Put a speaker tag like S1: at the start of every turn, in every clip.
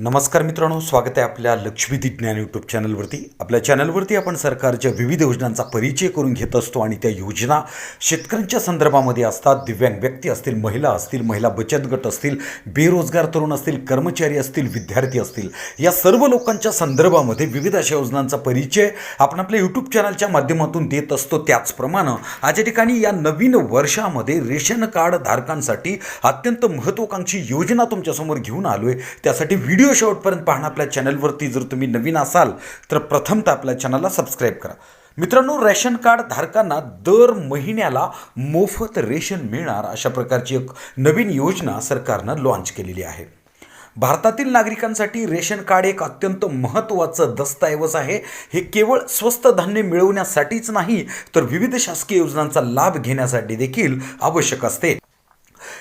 S1: नमस्कार मित्रांनो स्वागत आहे आपल्या लक्ष्मीदी ज्ञान यूट्यूब चॅनलवरती. आपल्या चॅनलवरती आपण सरकारच्या विविध योजनांचा परिचय करून घेत असतो आणि त्या योजना शेतकऱ्यांच्या संदर्भामध्ये असतात. दिव्यांग व्यक्ती असतील महिला असतील महिला बचत गट असतील बेरोजगार तरुण असतील कर्मचारी असतील विद्यार्थी असतील या सर्व लोकांच्या संदर्भामध्ये विविध अशा योजनांचा परिचय आपण आपल्या यूट्यूब चॅनलच्या माध्यमातून देत असतो. त्याचप्रमाणे आज या ठिकाणी या नवीन वर्षामध्ये रेशन कार्ड धारकांसाठी अत्यंत महत्त्वाकांक्षी योजना तुमच्यासमोर घेऊन आलो आहे त्यासाठी व्हिडिओ शेवटपर्यंत पाहणं आपल्या चॅनलवरती. जर तुम्ही नवीन असाल तर प्रथमतः आपल्या चॅनलला सबस्क्राईब करा. मित्रांनो रेशन कार्ड धारकांना दर महिन्याला मोफत रेशन मिळणार अशा प्रकारची एक नवीन योजना सरकारनं लॉन्च केलेली आहे. भारतातील नागरिकांसाठी रेशन कार्ड एक अत्यंत महत्त्वाचं दस्तऐवज आहे. हे केवळ स्वस्त धान्य मिळवण्यासाठीच नाही तर विविध शासकीय योजनांचा लाभ घेण्यासाठी देखील आवश्यक असते.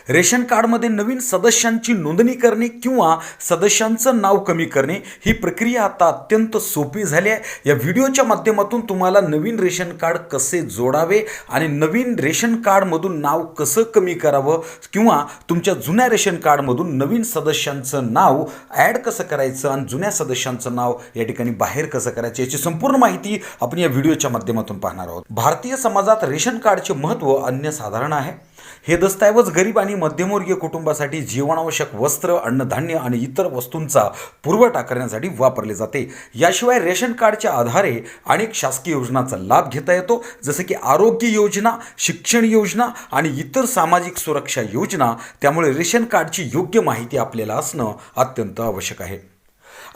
S1: रेशन कार्डमध्ये नवीन सदस्यांची नोंदणी करणे किंवा सदस्यांचं नाव कमी करणे ही प्रक्रिया आता अत्यंत सोपी झाली आहे. या व्हिडिओच्या माध्यमातून तुम्हाला नवीन रेशन कार्ड कसे जोडावे आणि नवीन रेशन कार्डमधून नाव कसं कमी करावं किंवा तुमच्या जुन्या रेशन कार्डमधून नवीन सदस्यांचं नाव ॲड कसं करायचं आणि जुन्या सदस्यांचं नाव या ठिकाणी बाहेर कसं करायचं याची संपूर्ण माहिती आपण या व्हिडिओच्या माध्यमातून पाहणार आहोत. भारतीय समाजात रेशन कार्डचे महत्त्व अन्यसाधारण आहे. हे दस्तऐवज गरीब आणि मध्यमवर्गीय कुटुंबासाठी जीवनावश्यक वस्त्र अन्नधान्य आणि इतर वस्तूंचा पुरवठा करण्यासाठी वापरले जाते. याशिवाय रेशन कार्डच्या आधारे अनेक शासकीय योजनांचा लाभ घेता येतो. जसं की आरोग्य योजना शिक्षण योजना आणि इतर सामाजिक सुरक्षा योजना. त्यामुळे रेशन कार्डची योग्य माहिती आपल्याला असणं अत्यंत आवश्यक आहे.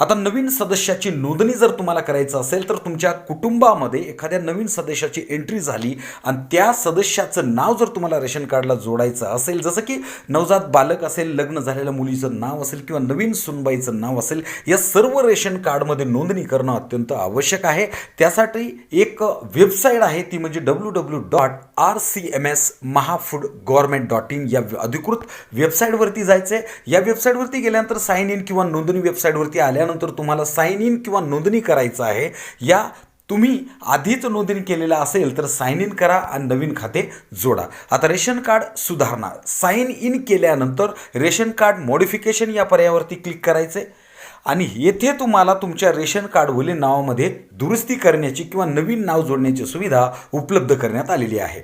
S1: आता नवीन सदस्याची नोंदणी जर तुम्हाला करायचं असेल तर तुमच्या कुटुंबामध्ये एखाद्या नवीन सदस्याची एंट्री झाली आणि त्या सदस्याचं नाव जर तुम्हाला रेशन कार्डला जोडायचं असेल जसं की नवजात बालक असेल लग्न झालेल्या मुलीचं नाव असेल किंवा नवीन सुनबाईचं नाव असेल या सर्व रेशन कार्डमध्ये नोंदणी करणं अत्यंत आवश्यक आहे. त्यासाठी एक वेबसाईट आहे ती म्हणजे W W dot R C M S Mahafood government dot in या अधिकृत वेबसाईटवरती जायचं आहे या वेबसाईटवरती गेल्यानंतर साईन इन किंवा नोंदणी वेबसाईटवरती आल्यानंतर तुम्हाला साईन इन किंवा नोंदणी करायचं आहे. या तुम्ही आधीच नोंदणी केलेलं असेल तर साईन इन करा आणि नवीन खाते जोडा. आता रेशन कार्ड सुधारणा. साईन इन केल्यानंतर रेशन कार्ड मॉडिफिकेशन या पर्यायावरती क्लिक करायचे आणि येथे तुम्हाला तुमच्या रेशन कार्डवरील नावामध्ये दुरुस्ती करण्याची किंवा नवीन नाव जोडण्याची सुविधा उपलब्ध करण्यात आलेली आहे.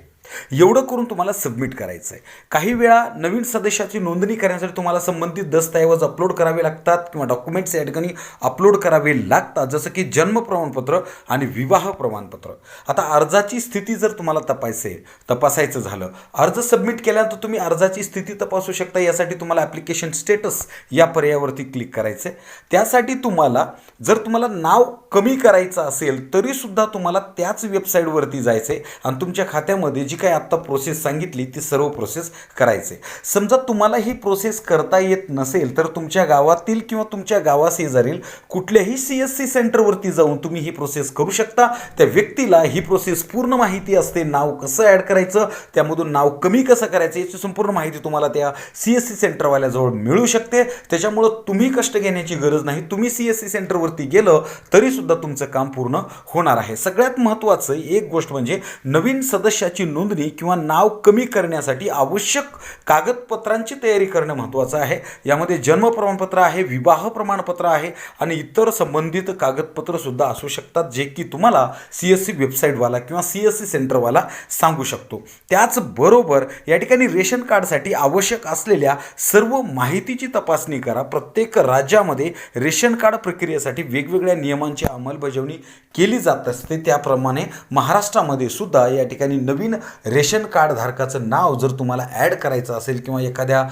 S1: एवढं करून तुम्हाला सबमिट करायचं आहे काही वेळा नवीन सदस्याची नोंदणी करण्यासाठी तुम्हाला संबंधित दस्तऐवज अपलोड करावे लागतात किंवा डॉक्युमेंट्स या ठिकाणी अपलोड करावे लागतात. जसं की जन्म प्रमाणपत्र आणि विवाह प्रमाणपत्र. आता अर्जाची स्थिती जर तुम्हाला तपासायचे तपासायचं झालं अर्ज सबमिट केल्यानंतर तुम्ही अर्जाची स्थिती तपासू शकता. यासाठी तुम्हाला ॲप्लिकेशन स्टेटस या पर्यायावरती क्लिक करायचं आहे त्यासाठी तुम्हाला जर तुम्हाला नाव कमी करायचं असेल तरीसुद्धा तुम्हाला त्याच वेबसाईटवरती जायचं आहे आणि तुमच्या खात्यामध्ये जी काही आत्ता प्रोसेस सांगितली ती सर्व प्रोसेस करायचे. समजा तुम्हाला ही प्रोसेस करता येत नसेल तर तुमच्या गावातील किंवा तुमच्या गावाशेजारील कुठल्याही सी एस सी सेंटरवरती जाऊन तुम्ही ही प्रोसेस करू शकता. त्या व्यक्तीला ही प्रोसेस पूर्ण माहिती असते नाव कसं ॲड करायचं त्यामधून नाव कमी कसं करायचं याची संपूर्ण माहिती तुम्हाला त्या सी एस सी सेंटरवाल्याजवळ मिळू शकते. त्याच्यामुळं तुम्ही कष्ट घेण्याची गरज नाही. तुम्ही सी एस सी सेंटरवरती गेलं तरीसुद्धा तुमचं काम पूर्ण होणार आहे. सगळ्यात महत्त्वाचं एक गोष्ट म्हणजे नवीन सदस्याची नोंद नोंदणी किंवा नाव कमी करण्यासाठी आवश्यक कागदपत्रांची तयारी करणं महत्त्वाचं आहे. यामध्ये जन्म प्रमाणपत्र आहे विवाह प्रमाणपत्र आहे आणि इतर संबंधित कागदपत्रसुद्धा असू शकतात जे की तुम्हाला सी एस सी वेबसाईटवाला किंवा सी एस सी सेंटरवाला सांगू शकतो. त्याचबरोबर या ठिकाणी रेशन कार्डसाठी आवश्यक असलेल्या सर्व माहितीची तपासणी करा. प्रत्येक राज्यामध्ये रेशन कार्ड प्रक्रियेसाठी वेगवेगळ्या नियमांची अंमलबजावणी केली जात असते. त्याप्रमाणे महाराष्ट्रामध्ये सुद्धा या ठिकाणी नवीन रेशन कार्ड धारकाचं नाव जर तुम्हाला ॲड करायचं असेल किंवा एखाद्या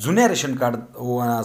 S1: जुन्या रेशन कार्ड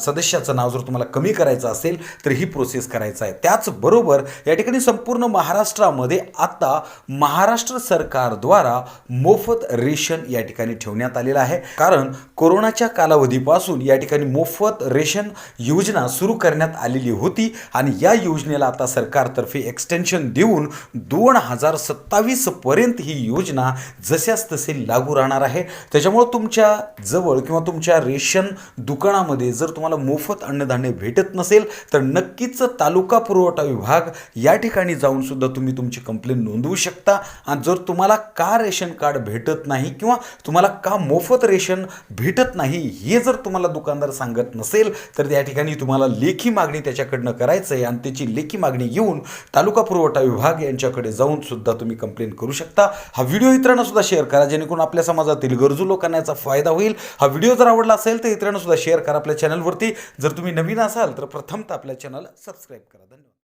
S1: सदस्याचं नाव जर तुम्हाला कमी करायचं असेल तर ही प्रोसेस करायचं आहे. त्याचबरोबर या ठिकाणी संपूर्ण महाराष्ट्रामध्ये आता महाराष्ट्र सरकारद्वारा मोफत रेशन या ठिकाणी ठेवण्यात आलेलं आहे. कारण कोरोनाच्या कालावधीपासून या ठिकाणी मोफत रेशन योजना सुरू करण्यात आलेली होती आणि या योजनेला आता सरकारतर्फे एक्सटेन्शन देऊन दोन हजार सत्तावीसपर्यंत ही योजना जशाच तसे लागू राहणार आहे. त्याच्यामुळं तुमच्या जवळ किंवा तुमच्या रेशन दुकानामध्ये जर तुम्हाला मोफत अन्नधान्य भेटत नसेल तर नक्कीच तालुका पुरवठा विभाग या ठिकाणी जाऊन सुद्धा तुम्ही तुमची कंप्लेंट नोंदवू शकता. आणि जर तुम्हाला का रेशन कार्ड भेटत नाही किंवा तुम्हाला का मोफत रेशन भेटत नाही हे जर तुम्हाला दुकानदार सांगत नसेल तर त्या ठिकाणी तुम्हाला लेखी मागणी त्याच्याकडनं करायचं आहे. आणि त्याची लेखी मागणी घेऊन तालुका पुरवठा विभाग यांच्याकडे जाऊन सुद्धा तुम्ही कंप्लेंट करू शकता. हा व्हिडिओ इतरांना सुद्धा शेअर करा जेणेकरून आपल्या समाजातील गरजू लोकांना याचा फायदा होईल. हा व्हिडिओ जर आवडला असेल तर इतरांना सुद्धा शेअर करा आपल्या चॅनलवरती जर तुम्ही नवीन असाल तर प्रथमतः आपल्या चॅनल सबस्क्राईब करा. धन्यवाद.